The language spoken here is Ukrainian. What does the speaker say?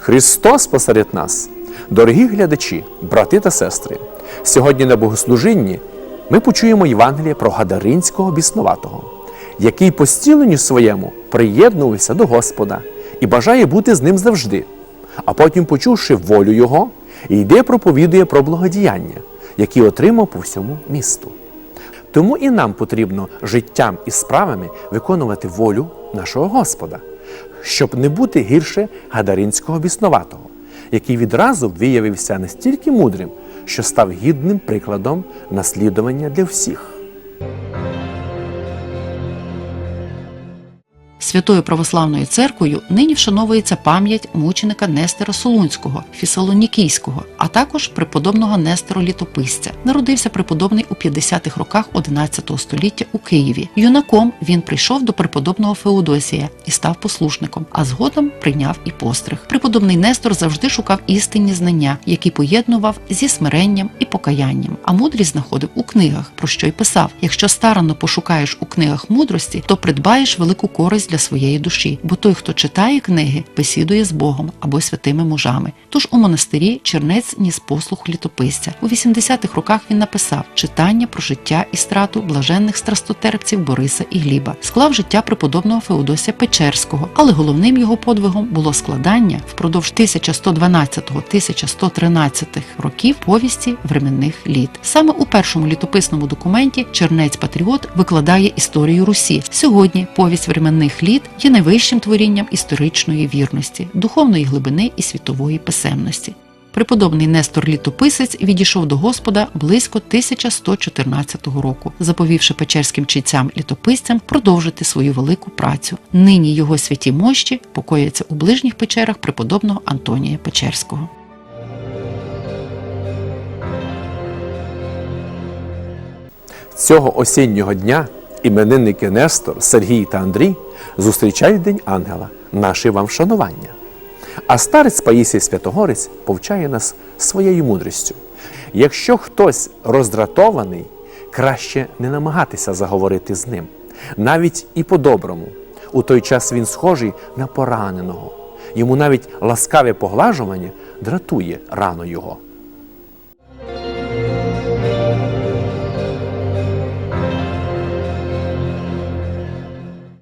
Христос посеред нас. Дорогі глядачі, брати та сестри, сьогодні на богослужінні ми почуємо Євангеліє про Гадаринського біснуватого, який по стіленню своєму приєднувався до Господа і бажає бути з ним завжди, а потім, почувши волю Його, йде проповідує про благодіяння, які отримав по всьому місту. Тому і нам потрібно життям і справами виконувати волю нашого Господа, щоб не бути гірше гадаринського бісноватого, який відразу виявився настільки мудрим, що став гідним прикладом наслідування для всіх. Святою православною церквою нині вшановується пам'ять мученика Нестера Солунського, Фісалонікійського, а також преподобного Нестора Літописця. Народився преподобний у 50-х роках 11 століття у Києві. Юнаком він прийшов до преподобного Феодосія і став послушником, а згодом прийняв і постриг. Преподобний Нестор завжди шукав істинні знання, які поєднував зі смиренням і покаянням. А мудрість знаходив у книгах, про що й писав: якщо старанно пошукаєш у книгах мудрості, то придбаєш велику користь для своєї душі, бо той, хто читає книги, бесідує з Богом або святими мужами. Тож у монастирі чернець ніс послух літописця. У 80-х роках він написав читання про життя і страту блаженних страстотерпців Бориса і Гліба, склав життя преподобного Феодосія Печерського, але головним його подвигом було складання впродовж 1112-1113 років повісті временних літ. Саме у першому літописному документі Чернець Патріот викладає історію Русі. Сьогодні повість временних літ є найвищим творінням історичної вірності, духовної глибини і світової писемності. Преподобний Нестор Літописець відійшов до Господа близько 1114 року, заповівши печерським чийцям літописцям продовжити свою велику працю. Нині його святі мощі покояться у ближніх печерах преподобного Антонія Печерського. Цього осіннього дня іменинники Нестор, Сергій та Андрій зустрічають День Ангела, наше вам вшанування. А старець Паїсій Святогорець повчає нас своєю мудрістю. Якщо хтось роздратований, краще не намагатися заговорити з ним, навіть і по-доброму. У той час він схожий на пораненого. Йому навіть ласкаве поглажування дратує рану його.